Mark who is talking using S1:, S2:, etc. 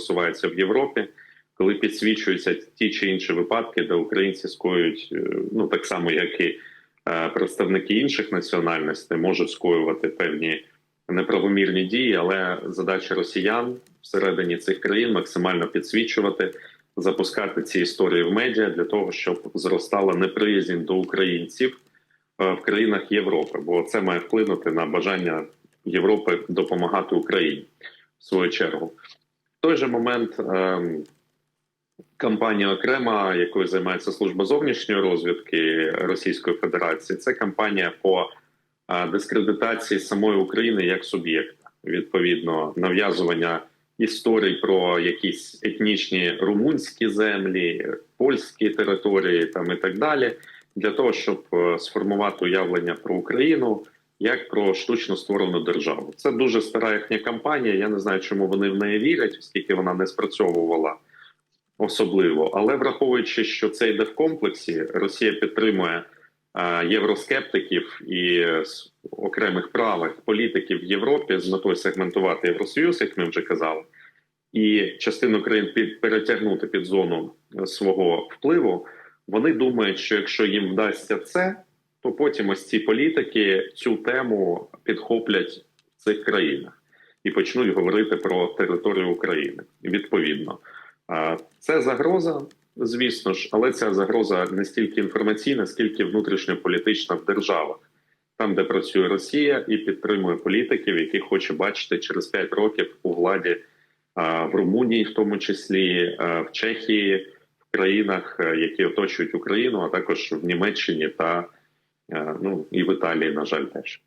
S1: просуваються в Європі, коли підсвічуються ті чи інші випадки, де українці скоюють е, ну так само, як і е, представники інших національностей, можуть скоювати певні неправомірні дії, але задача росіян всередині цих країн максимально підсвічувати, запускати ці історії в медіа для того, щоб зростала неприязнь до українців е, в країнах Європи, бо це має вплинути на бажання Європи допомагати Україні в свою чергу. Той же момент ем, кампанія окрема, якою займається служба зовнішньої розвідки Російської Федерації, це кампанія по е, дискредитації самої України як суб'єкта, відповідно, нав'язування історій про якісь етнічні румунські землі, польські території там і так далі, для того, щоб е, сформувати уявлення про Україну як про штучно створену державу. Це дуже стара їхня кампанія. Я не знаю, чому вони в неї вірять, оскільки вона не спрацьовувала особливо. Але враховуючи, що це йде в комплексі, Росія підтримує євроскептиків і окремих правих політиків в Європі з метою сегментувати Євросоюз, як ми вже казали, і частину країн під перетягнути під зону свого впливу. Вони думають, що якщо їм вдасться це, то потім ось ці політики цю тему підхоплять в цих країнах і почнуть говорити про територію України. Відповідно, це загроза, звісно ж, але ця загроза не стільки інформаційна, скільки внутрішньополітична в державах, там, де працює Росія і підтримує політиків, які хоче бачити через 5 років у владі в Румунії, в тому числі в Чехії, в країнах, е, які оточують Україну, а також в Німеччині та ну і в Італії, на жаль, теж.